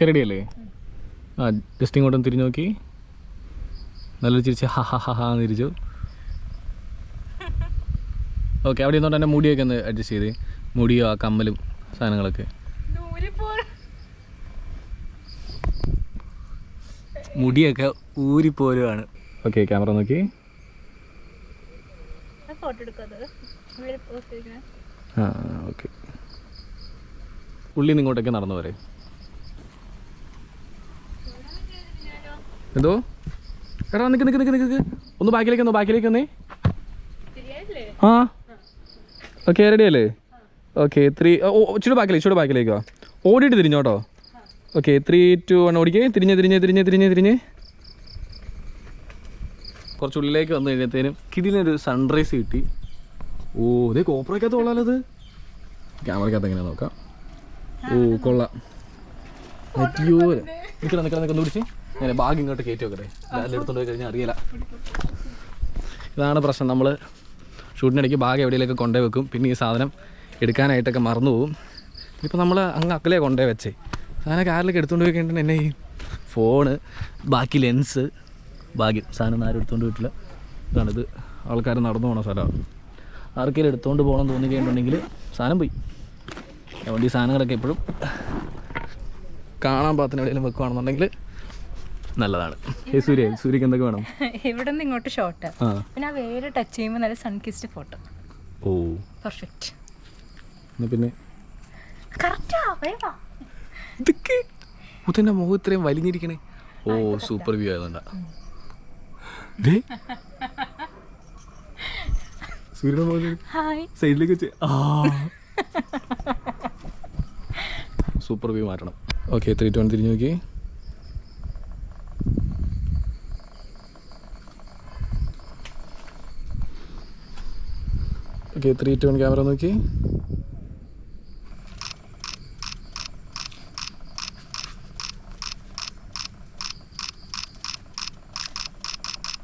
Okay ready അല്ലേ ആ just ഇങ്ങോട്ടൊന്ന് തിരിഞ്ഞു നോക്കി. നല്ലൊരു ചിരിച്ച് ഹ ഹ ഹ ഹാ എന്ന് തിരിച്ചു. ഓക്കെ അവിടെ നിന്നോണ്ട് എന്റെ മുടിയൊക്കെ ഒന്ന് അഡ്ജസ്റ്റ് ചെയ്ത്. മുടിയോ ആ കമ്മലും സാധനങ്ങളൊക്കെ. മുടിയൊക്കെ ഊരിപ്പോരുവാണ്. ഓക്കെ ക്യാമറ നോക്കി. ആ ഓക്കെ. ഉള്ളിൽ നിന്ന് ഇങ്ങോട്ടൊക്കെ നടന്നു വരെ എന്തോ? എടാ നിക്ക് നിക്ക് നിക്ക് നിക്ക്. ഒന്ന് ബാക്കിലേക്ക് ഒന്ന് ബാക്കിലേക്ക് വന്നേ ആ. ഓക്കെ റെഡി അല്ലേ? ഓക്കെ ത്രീ ഇച്ചിരി ബാക്കിലേക്ക് ഇച്ചിരി ബാക്കിലേക്ക് വാ. ഓടിയിട്ട് തിരിഞ്ഞോട്ടോ ഓക്കെ ത്രീ ടു വൺ ഓടിക്കേ. തിരിഞ്ഞ് തിരിഞ്ഞ് തിരിഞ്ഞ് തിരിഞ്ഞ് തിരിഞ്ഞ്. കുറച്ച് ഉള്ളിലേക്ക് വന്നു കഴിഞ്ഞത്തേനും കിടിലൊരു സൺറൈസ് കിട്ടി. ഓ ഇതേ കോപ്പറയ്ക്കകത്ത് കൊള്ളാലോ അത് ക്യാമറയ്ക്കകത്ത് എങ്ങനെ നോക്കാം? ഓ കൊള്ളാം. അയ്യോ നിൽക്കണം നിൽക്കണം നിൽക്കണം പിടിച്ച്. ഞാൻ ബാഗ് ഇങ്ങോട്ട് കയറ്റി വെക്കട്ടെ? എല്ലാം എടുത്തോണ്ട് പോയി കഴിഞ്ഞാൽ അറിയില്ല. ഇതാണ് പ്രശ്നം. നമ്മൾ ഷൂട്ടിനിടയ്ക്ക് ബാഗ് എവിടെയെങ്കിലൊക്കെ കൊണ്ടേ വെക്കും. പിന്നെ ഈ സാധനം എടുക്കാനായിട്ടൊക്കെ മറന്നു പോകും ഇപ്പോൾ നമ്മൾ അങ്ങ് അക്കലേ കൊണ്ടേ വെച്ചേ. സാധനം കാറിലേക്ക് എടുത്തുകൊണ്ട് പോയി കഴിഞ്ഞിട്ട് എന്നെ ഈ ഫോണ് ബാക്കി ലെൻസ് ഭാഗ്യം സാധനം ആരും എടുത്തുകൊണ്ട് പോയിട്ടില്ല. ഇതാണിത് ആൾക്കാർ നടന്നു പോണ സ്ഥലമാണ്. ആർക്കെങ്കിലും എടുത്തുകൊണ്ട് പോകണം തോന്നി കഴിഞ്ഞിട്ടുണ്ടെങ്കിൽ സാധനം പോയി. അതുകൊണ്ട് ഈ സാധനങ്ങളൊക്കെ എപ്പോഴും കാണാൻ പാത്തിന് എവിടെയെങ്കിലും വെക്കുകയാണെന്നുണ്ടെങ്കിൽ നല്ലതാണ്. ഏ സൂര്യ സൂര്യക്ക് എന്തൊക്കെ വേണം? ഇവിടെ നിന്ന് ഇങ്ങോട്ട് ഷോട്ട് ആ. പിന്നെ ആ വേര് ടച്ച് ചെയ്യുമ്പോൾ നല്ല സൺകിസ്റ്റ് ഫോട്ടോ ഓ. പെർഫെക്റ്റ് എന്നാ പിന്നെ? കറക്റ്റാ വേവാ ഇതൊക്കെ? മുത്തന്റെ മുഖം ഇത്രയും വലിഞ്ഞിരിക്കണേ. ഓ സൂപ്പർ വ്യൂ ആയതുകൊണ്ടാ. ദേ. സൂര്യയുടെ മുഖം ഹായ് സൈഡിലേക്ക് വെച്ച്. ആ. സൂപ്പർ വ്യൂ മാറ്റണം. ഓക്കെ ത്രീ ടു വൺ തിരിഞ്ഞു നോക്കി okay three two one camera നോക്കി.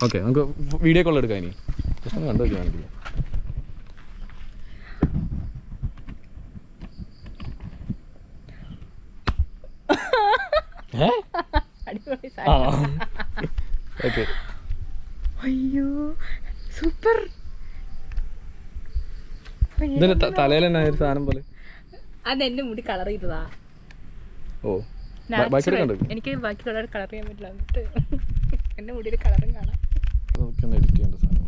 ഓക്കെ നമുക്ക് വീഡിയോ കോൾ എടുക്കാം ഇനി. ജസ്റ്റ് ഒന്ന് കണ്ടു കാണിക്കാം ഏ? അടിപൊളി അയ്യോ സൂപ്പർ. ഇതിന് തലയിൽ തന്നെ ഒരു സാധനം പോലെ. അതെന്റെ മുടി കളർ ചെയ്തതാ. ഓ. എനിക്ക് ബാക്കിയുള്ള കളർ ചെയ്യാൻ പറ്റില്ല എന്നിട്ട്. എന്റെ മുടിയിൽ കളറും കാണാം. നമുക്കൊന്ന് എഡിറ്റ് ചെയ്യേണ്ട സാധനം.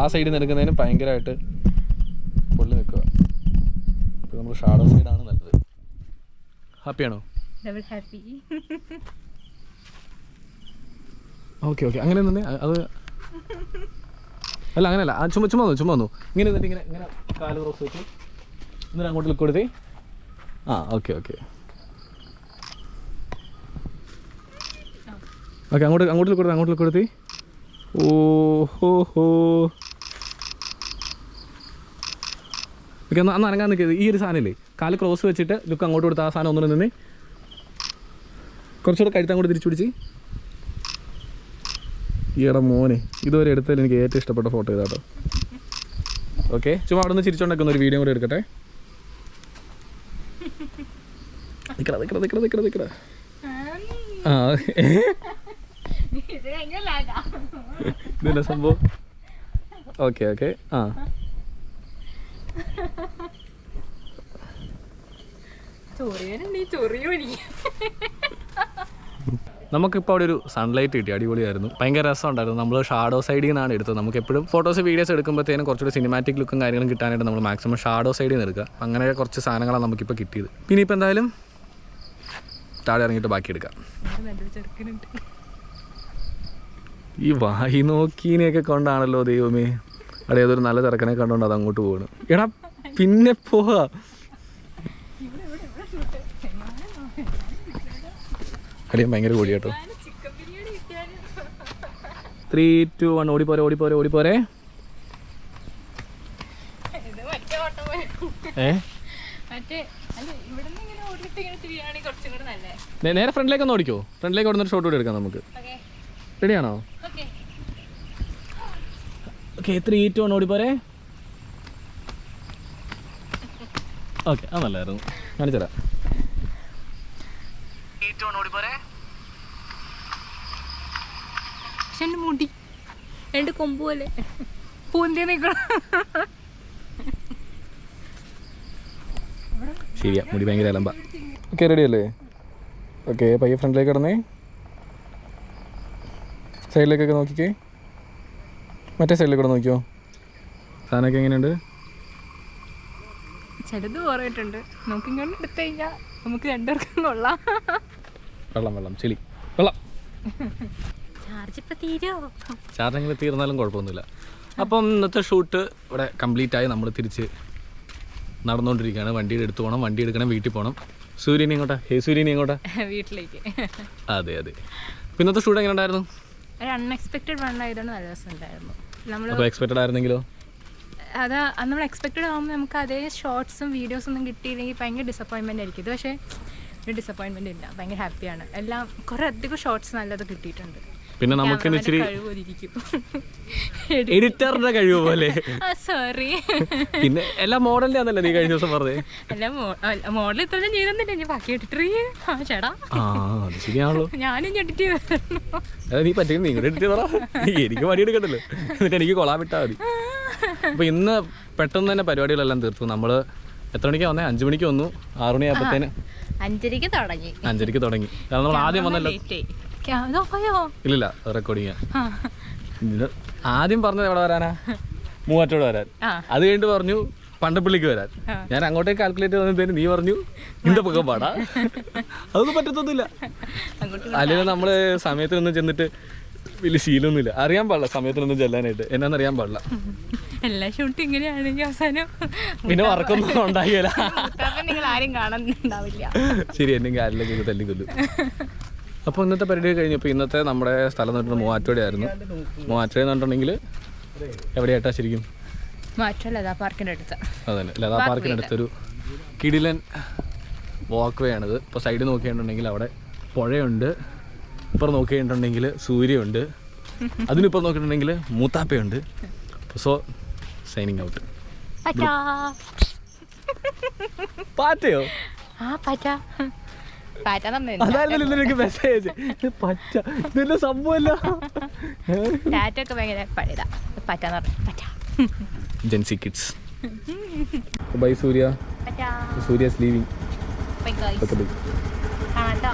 ആ സൈഡിൽ നിന്ന് എടുക്കുന്നതിന് ഭയങ്കരമായിട്ട് പൊള്ളി നിൽക്കുക. ഇപ്പോൾ നമ്മൾ ഷാഡോ സൈഡാണ് നല്ലത്. ഹാപ്പിയാണോ ഡബിൾ ഹാപ്പി ഓക്കെ ഓക്കെ അങ്ങനെ തന്നെ. അത് അല്ല അങ്ങനെയല്ല. ചുമ്മാ ചുമ്മാ വന്നു ചുമ്മാ വന്നു. ഇങ്ങനെ ഇങ്ങനെ ഇങ്ങനെ കാൽ ക്രോസ് വെച്ച് എന്നിട്ട് അങ്ങോട്ട് ലുക്ക് കൊടുത്തേ ആ ഓക്കെ ഓക്കെ ഓക്കെ അങ്ങോട്ട് അങ്ങോട്ട് ലുക്ക് കൊടുത്തേ അങ്ങോട്ട് ലുക്ക് കൊടുത്തി ഓ ഹോ ഹോ. ഓക്കെ അന്ന് അനങ്ങാൻ നിൽക്കരുത് ഈ ഒരു സാധനമില്ലേ? കാൽ ക്രോസ് വെച്ചിട്ട് ലുക്ക് അങ്ങോട്ട് കൊടുത്ത് ആ സാധനം ഒന്നുകൂടെ നിന്ന് കുറച്ചുകൂടെ കഴുത്ത് അങ്ങോട്ട് തിരിച്ചു പിടിച്ച്. ഈയിടെ മോനെ ഇതുവരെ എടുത്തതിൽ എനിക്ക് ഏറ്റവും ഇഷ്ടപ്പെട്ട ഫോട്ടോ ഇതാട്ടോ ഓക്കെ ചുമ്മാ അവിടെ നിന്ന് ചിരിച്ചോണ്ടൊക്കെ ഒരു വീഡിയോ കൂടെ എടുക്കട്ടെ. നിക്കട നിക്കട നിക്കട നിക്കട നിക്കട. ആ സംഭവം? ഓക്കെ ഓക്കെ ആ. ചൊറിയാനുണ്ട് ചൊറിയോ എനിക്ക്. നമുക്കിപ്പോൾ അവിടെ ഒരു സൺലൈറ്റ് കിട്ടി അടിപൊളിയായിരുന്നു. ഭയങ്കര രസമുണ്ടായിരുന്നു. നമ്മൾ ഷാഡോ സൈഡിൽ നിന്നാണ് എടുത്തത്. നമുക്ക് എപ്പോഴും ഫോട്ടോസ് വീഡിയോസ് എടുക്കുമ്പോഴത്തേനും കുറച്ചുകൂടി സിനിമാറ്റിക് ലുക്കും കാര്യങ്ങളും കിട്ടാനായിട്ട് നമ്മൾ മാക്സിമം ഷാഡോ സൈഡിൽ നിന്ന് എടുക്കുക. അങ്ങനെ കുറച്ച് സാധനങ്ങളാണ് നമുക്കിപ്പോൾ കിട്ടിയത്. പിന്നെ ഇപ്പോൾ എന്തായാലും താഴെ ഇറങ്ങിയിട്ട് ബാക്കി എടുക്കാം. ഈ വായി നോക്കീനെയൊക്കെ കൊണ്ടാണല്ലോ ദൈവമേ. അവിടെ ഏതൊരു നല്ല തിരക്കനെ കണ്ടുകൊണ്ട് അത് അങ്ങോട്ട് പോകണം എടാ പിന്നെ പോവാ. കളിയാൻ ഭയങ്കര കൂടി കേട്ടോ ത്രീ ടു വൺ ഓടിപ്പോരെ ഓടിപ്പോരെ. ഓടിപ്പോരെ ഏ? നേരെ ഫ്രണ്ടിലേക്ക് ഒന്ന് ഓടിക്കോ. ഫ്രണ്ടിലേക്ക് ഓടുന്ന ഷോട്ട് കൂടി എടുക്കാം നമുക്ക്. ഓക്കെ. റെഡിയാണോ? ഓക്കെ. ത്രീ ടു വൺ ഓടിപ്പോരെ. ഓക്കെ അത് നല്ലായിരുന്നു. കാണിച്ചുതരാം പക്ഷെ എന്റെ മുടി രണ്ട് കൊമ്പ് പോലെ. പൂന്തി നിൽക്കണം ശരിയാ മുടി ഭയങ്കര അലമ്പ. ഓക്കെ റെഡി അല്ലേ? ഓക്കെ പയ്യെ ഫ്രണ്ടിലേക്ക് കിടന്നേ. സൈഡിലേക്കൊക്കെ നോക്കിക്കേ. മറ്റേ സൈഡിൽ കൂടെ നോക്കിയോ? സാധനമൊക്കെ എങ്ങനെയുണ്ട്? ചിലത് കുറയിട്ടുണ്ട് നോക്കിക്കൊണ്ട് എടുത്തു കഴിഞ്ഞാൽ നമുക്ക് രണ്ടുപേർക്കും കൊള്ളാം. വെള്ളം വെള്ളം ചെളി. വെള്ളം. ചാർജ് ഇപ്പൊ തീരോ? ചാർജ് എങ്ങനെ തീർന്നാലും കുഴപ്പമൊന്നുമില്ല. അപ്പം ഇന്നത്തെ ഷൂട്ട് ഇവിടെ കംപ്ലീറ്റ് ആയി. നമ്മൾ തിരിച്ച് നടന്നുകൊണ്ടിരിക്കുകയാണ് വണ്ടിയുടെ എടുത്ത് പോകണം വണ്ടി എടുക്കണം വീട്ടിൽ പോകണം സൂര്യനെ എങ്ങോട്ടാ? ഹേ സൂര്യനെ എങ്ങോട്ടാ? വീട്ടിലേക്ക്. അതെ അതെ. അപ്പം ഇന്നത്തെ ഷൂട്ട് എങ്ങനെ ഉണ്ടായിരുന്നു? ഒരു അൺഎക്സ്പെക്റ്റഡ് വണ്ണായതുകൊണ്ട് നല്ല രസം ഉണ്ടായിരുന്നു നമ്മൾ അപ്പോൾ എക്സ്പെക്റ്റഡ് ആയിരുന്നെങ്കിലോ? അത് നമ്മൾ എക്സ്പെക്റ്റഡ് ആകുമ്പോൾ നമുക്ക് അതേ ഷോർട്സും വീഡിയോസും ഒന്നും കിട്ടിയില്ലെങ്കിൽ ഭയങ്കര ഡിസപ്പോയിൻമെന്റ് ആയിരിക്കും. ഇത് പക്ഷേ ഒരു ഡിസപ്പോയിൻമെന്റ് ഇല്ല. ഭയങ്കര ഹാപ്പിയാണ് എല്ലാം കുറേ അധികം ഷോർട്സ് നല്ലത് കിട്ടിയിട്ടുണ്ട്. പിന്നെ നമുക്ക് എഡിറ്ററിന്റെ ഇച്ചിരി കഴിവ് പോലെ. സോറി പിന്നെ എല്ലാ മോഡലിന്റെ ആണല്ലേ നീ കഴിഞ്ഞ ദിവസം പറഞ്ഞേ? എല്ലാ മോഡൽ ഇത്രയും ചെയ്തെന്നില്ല. ഞാൻ ബാക്കി എഡിറ്റർ ആ ചേടാ ആ അത് ശരിയാണല്ലോ. ഞാനും എഡിറ്റ് ചെയ്തു നീ പറ്റും നീ എഡിറ്റ് പറ എനിക്ക് പണി എടുക്കണ്ടല്ലോ. എന്നിട്ട് എനിക്ക് കൊളാൻ വിട്ടാൽ മതി. അപ്പോൾ ഇന്ന് പെട്ടെന്ന് തന്നെ പരിപാടികളെല്ലാം തീർത്തു. നമ്മൾ എത്ര മണിക്ക് വന്നേ? അഞ്ചു മണിക്ക് വന്നു. ആറു മണിയാകുമ്പോഴത്തേന് അഞ്ചരക്ക് തുടങ്ങി. അഞ്ചരക്ക് തുടങ്ങി. കാരണം നമ്മൾ ആദ്യം വന്നല്ലോ. ഇല്ല ഇല്ലില്ല റെക്കോർഡിങ്. ആദ്യം പറഞ്ഞത് എവിടെ വരാനാ? മൂവാറ്റോട് വരാൻ. അത് കഴിഞ്ഞിട്ട് പറഞ്ഞു പണ്ടപ്പള്ളിക്ക് വരാൻ. ഞാൻ അങ്ങോട്ടേക്ക് കാൽക്കുലേറ്റ് വന്നതിന് നീ പറഞ്ഞു നിന്റെ പൊക്കം പാടാ. അതൊന്നും പറ്റത്തൊന്നുമില്ല. അല്ലെങ്കിൽ നമ്മൾ സമയത്തിനൊന്നും ചെന്നിട്ട് വലിയ ശീലമൊന്നുമില്ല. അറിയാൻ പാടില്ല സമയത്തിനൊന്നും ചെല്ലാനായിട്ട്. എന്നാന്നറിയാൻ പാടില്ല. എല്ലാ ഷൂട്ടും ഇങ്ങനെയാണെങ്കിൽ അവസാനം പിന്നെ വർക്കൊന്നും ഉണ്ടാകില്ല നിങ്ങൾ ആരും കാണുന്നുണ്ടാവില്ല. ശരി എന്നെ കാലിലേക്ക് തല്ലിക്കൊല്ലു അപ്പൊ അപ്പോൾ ഇന്നത്തെ പരിപാടി കഴിഞ്ഞപ്പോൾ ഇന്നത്തെ നമ്മുടെ സ്ഥലം എന്ന് പറഞ്ഞിട്ട് മൂവാറ്റുപുഴ ആയിരുന്നു മൂവാറ്റുപുഴ എന്ന് പറഞ്ഞിട്ടുണ്ടെങ്കിൽ എവിടെയായിട്ടാ ശരിക്കും? മാറ്റമല്ല പാർക്കിന്റെ പാർക്കിന്റെ അടുത്ത്. അതന്നെ. ലതാ പാർക്കിനടുത്തൊരു കിടിലൻ വാക്ക് വേ ആണിത്. ഇപ്പോൾ സൈഡിൽ നോക്കിയിട്ടുണ്ടെങ്കിൽ അവിടെ പുഴയുണ്ട്. ഇപ്പുറം നോക്കിയിട്ടുണ്ടെങ്കിൽ സൂര്യയുണ്ട്. അതിനിപ്പുറം നോക്കിയിട്ടുണ്ടെങ്കിൽ മൂത്താപ്പയുണ്ട്. സോ സൈനിങ് ഔട്ട് പറ്റാ പാറ്റയോ ആ പറ്റാ പാറ്റ അതായിരുന്നു ഇന്ന് എനിക്ക് മെസ്സേജ് പറ്റ ഇതിന്റെ സംഭവമല്ല ടാറ്റൊക്കെ ഭയങ്കര പഴയതാ. പറഞ്ഞു. പറ്റാ ജെൻസി കിഡ്സ് ബൈ സൂര്യ പറ്റാ സൂര്യ സ്ലീവിംഗ് ബൈ കാണാട്ടോ.